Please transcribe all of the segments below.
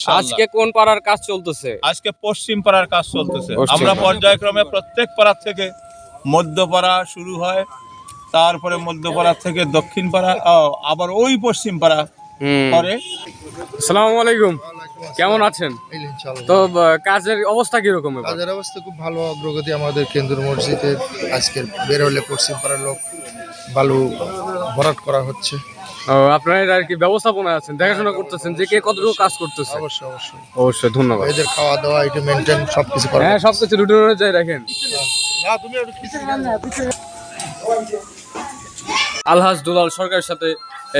আজকে কোন পাড়ার কাজ চলতেছে? আজকে পশ্চিম পাড়ার কাজ চলতেছে। আমরা পর্যায়ক্রমে প্রত্যেক পাড়ার থেকে মধ্যপাড়া শুরু হয় তারপরে মধ্যপাড়া থেকে দক্ষিণ পাড়া আবার ওই পশ্চিম পাড়া হুম। পরে আসসালামু আলাইকুম। কেমন আছেন? তো কাজের অবস্থা কীরকম কাজের অবস্থা খুব ভালো অগ্রগতি আমাদের কেন্দ্র মসজিদের আজকের বের হলে পশ্চিম পাড়ার লোক বালু ভরাট করা হচ্ছে। আপনারা এর আর কি ব্যবস্থাপনায় আছেন দেখাশোনা করতেছেন যে কে কতটুকু কাজ করতেছে? অবশ্যই অবশ্যই। অবশ্যই ধন্যবাদ। এদের খাওয়া দাওয়া এটা মেনটেন সবকিছু করা হ্যাঁ সবকিছু রুটিন অনুযায়ী রাখেন। আলহাজ দুলাল সরকারের সাথে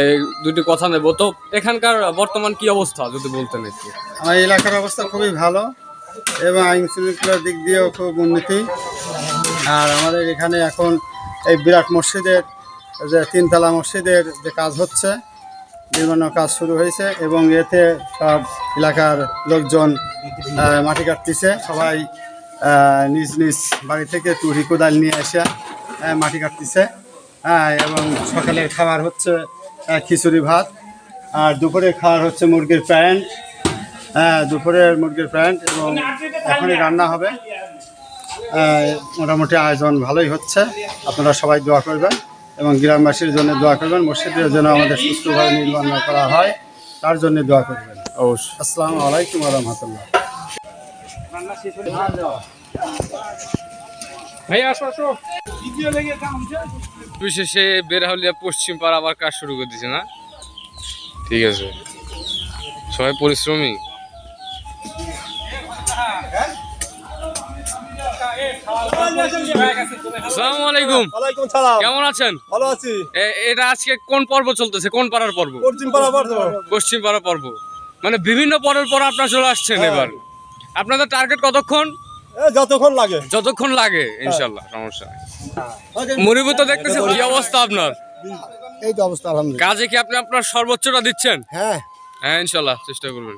এই, দুটি কথা নেব। তো এখানকার বর্তমান কি অবস্থা যদি বলতেন একটু? আমার এলাকার অবস্থা খুবই ভালো এবং আইন শৃঙ্খলার দিক দিয়েও খুব উন্নতি। আর আমাদের এখানে এখন এই বিরাট মসজিদের যে তিনতলা মসজিদের যে কাজ হচ্ছে নির্মাণ কাজ শুরু হয়েছে এবং এতে সব এলাকার লোকজন মাটি কাটতেছে। সবাই নিজ নিজ বাড়ি থেকে তুড়ি কোদাল নিয়ে এসে মাটি কাটতেছে। হ্যাঁ এবং সকালের খাবার হচ্ছে খিচুড়ি ভাত। আর দুপুরে খাবার হচ্ছে মুরগির প্যান্ট। হ্যাঁ দুপুরের মুরগির প্যান্ট এবং এখনই রান্না হবে। মোটামুটি আয়োজন ভালোই হচ্ছে। আপনারা সবাই দোয়া করবেন। এবং গ্রামবাসীর জন্য দোয়া করবেন মসজিদের জন্য আমাদের সুস্থভাবে নির্মাণ করা হয় তার জন্য দোয়া করবেন। অবশ্যই। আসসালামু আলাইকুম রহমতুল্লাহ। বিশেষে বেরহালিয়া পশ্চিম পাড়া আবার কাজ শুরু করে দিছে না? ঠিক আছে। সবাই পরিশ্রমী? আসসালামু আলাইকুম। ওয়ালাইকুম সালাম। কেমন আছেন? ভালো আছি। এটা আজকে কোন পর্ব চলতেছে? কোন পাড়ার পর্ব? পশ্চিম পাড়া বর্ধমান পশ্চিম পাড়া পর্ব। মানে বিভিন্ন পরের পর আপনারা চলে আসছেন এবার। আপনাদের টার্গেট কতক্ষণ? যতক্ষণ লাগে। যতক্ষণ লাগে ইনশাল্লাহ সমস্যা নেই। মনিবু তো দেখতেছি কি অবস্থা আপনার? এই তো অবস্থা আলহামদুলিল্লাহ। কাজে কি আপনি আপনার সর্বোচ্চটা দিচ্ছেন? হ্যাঁ। হ্যাঁ ইনশাল্লাহ চেষ্টা করবেন।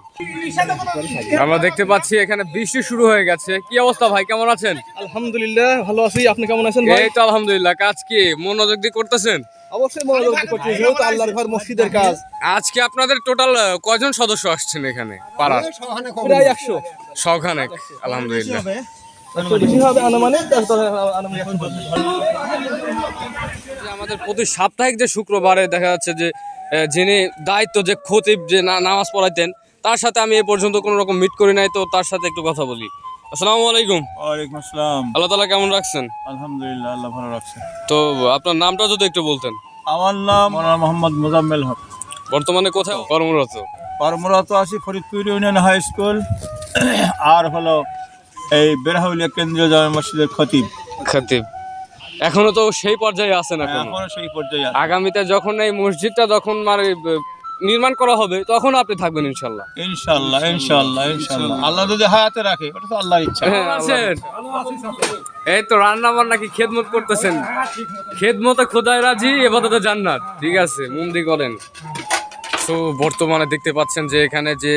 আমরা দেখতে পাচ্ছি এখানে বৃষ্টি শুরু হয়ে গেছে। কি অবস্থা ভাই কেমন আছেন? আলহামদুলিল্লাহ ভালো আছি। আপনি কেমন আছেন এই তো আলহামদুলিল্লাহ কাজ কি? মনোযোগ দিয়ে করতেছেন? অবশ্যই মনোযোগ করছি যেহেতু আল্লাহর ঘর মসজিদের কাজ। আজকে আপনাদের টোটাল কয়জন সদস্য আসছেন এখানে পাড়ার? প্রায় একশো। সখানেক আলহামদুলিল্লাহ। হবে আনুমানিক? আনুমানিক। একশো যে আমাদের প্রতি সাপ্তাহিক যে শুক্রবারে দেখা যাচ্ছে যে যিনি দায়িত্ব যে খতিব যে না- নামাজ পড়াইতেন তার সাথে আমি এ পর্যন্ত কোনো রকম মিট করি নাই তো তার সাথে একটু কথা বলি। আসসালামু আলাইকুম। ওয়ালাইকুম আসসালাম। আল্লাহ তালা কেমন রাখছেন? আলহামদুলিল্লাহ আল্লাহ ভালো রাখছে। তো আপনার নামটা যদি একটু বলতেন। আমার নাম মোহাম্মদ মোজাম্মেল হক। বর্তমানে কোথায়? কর্মরত। কর্মরত আছি ফরিদপুর ইউনিয়ন হাই স্কুল। আর হলো এই বেরহাউলিয়া কেন্দ্রীয় জামা মসজিদের খতিব। খতিব। এখনও তো সেই পর্যায়ে আছে না এখনও সেই পর্যায়ে আছে আগামীতে যখন এই মসজিদটা যখন মানে নির্মাণ করা হবে তখন আপনি থাকবেন ইনশাল্লাহ ইনশাল্লাহ ইনশাল্লাহ ইনশাল্লাহ আল্লাহ যদি হায়াতে রাখে ওটা তো আল্লাহর ইচ্ছা। কেমন আছেন? এই তো রান্না বান্না কি খেদমত করতেছেন। খেদমত খোদায় রাজি এবাদতে জান্নাত। ঠিক আছে মন করেন। তো বর্তমানে দেখতে পাচ্ছেন যে এখানে যে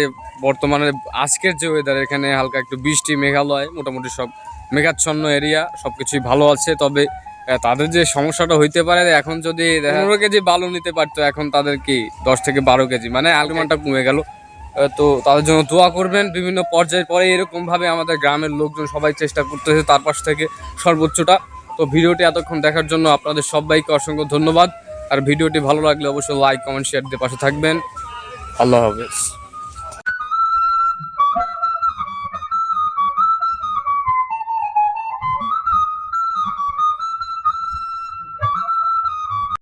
বর্তমানে আজকের যে ওয়েদার এখানে হালকা একটু বৃষ্টি, মেঘালয়, মোটামুটি সব মেঘাচ্ছন্ন এরিয়া সব কিছুই ভালো আছে। তবে তাদের যে সমস্যাটা হইতে পারে, এখন যদি পনেরো কেজি বালু নিতে পারতো, এখন তাদের কি দশ থেকে বারো কেজি? মানে আলমানটা কমে গেল। তো তাদের জন্য দোয়া করবেন, বিভিন্ন পর্যায়ের পরে এরকমভাবে আমাদের গ্রামের লোকজন সবাই চেষ্টা করতেছে তার পাশ থেকে সর্বোচ্চটা। তো ভিডিওটি এতক্ষণ দেখার জন্য আপনাদের সবাইকে অসংখ্য ধন্যবাদ। আর ভিডিওটি ভালো লাগলে অবশ্যই লাইক কমেন্ট শেয়ার দিয়ে পাশে থাকবেন। আল্লাহ হাফেজ।